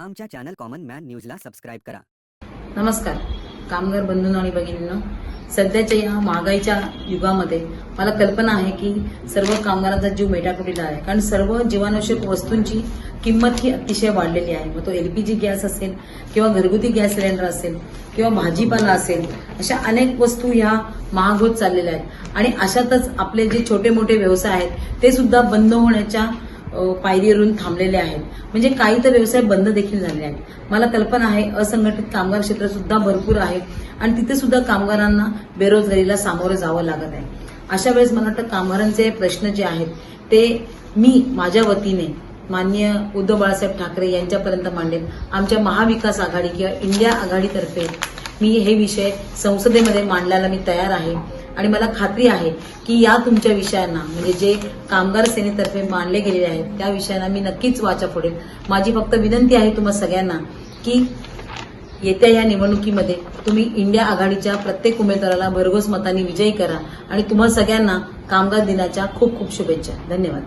आमच्या channel common man न्यूजला subscribe करा. नमस्कार कामगार बंधूंनो आणि भगिनींनो सध्याच्या या महागाईच्या युगामध्ये मला कल्पना आहे की सर्व कामगारांचा जीव मेटाकुटीला आहे. कारण सर्व जीवनावश्यक वस्तूंची किंमत ही अतिशय वाढलेली आहे. मग तो एलपीजी गॅस असेल किंवा घरगुती गॅस सिलेंडर असेल किंवा भाजीपाला असेल अशा अनेक वस्तू ह्या महाग होत चाललेल्या आहेत. आणि अशातच आपले जे छोटे मोठे व्यवसाय आहेत ते सुद्धा बंद होण्याच्या पायरीवरून थांबलेले आहेत. म्हणजे काही तर व्यवसाय बंद देखील झालेले आहेत. मला कल्पना आहे असंघटित कामगार क्षेत्र सुद्धा भरपूर आहे आणि तिथे सुद्धा कामगारांना बेरोजगारीला सामोरं जावं लागत आहे. अशा वेळेस मला वाटतं कामगारांचे प्रश्न जे आहेत ते मी माझ्या वतीने माननीय उद्धव बाळासाहेब ठाकरे यांच्यापर्यंत मांडेल आमच्या महाविकास आघाडी किंवा इंडिया आघाडीतर्फे मी हे विषय संसदेमध्ये मांडल्याला मी तयार आहे. आणि मला खात्री आहे की या तुमच्या विषयांना म्हणजे जे कामगार सेनेतर्फे मांडले गेलेले आहेत त्या विषयांना मी नक्कीच वाचा फोडेल माझी फक्त विनंती आहे तुम्हा सगळ्यांना की येत्या या निवडणुकीमध्ये तुम्ही इंडिया आघाडीच्या प्रत्येक उमेदवाराला भरघोस मतांनी विजयी करा आणि तुम्हा सगळ्यांना कामगार दिनाच्या खूप खूप शुभेच्छा. धन्यवाद.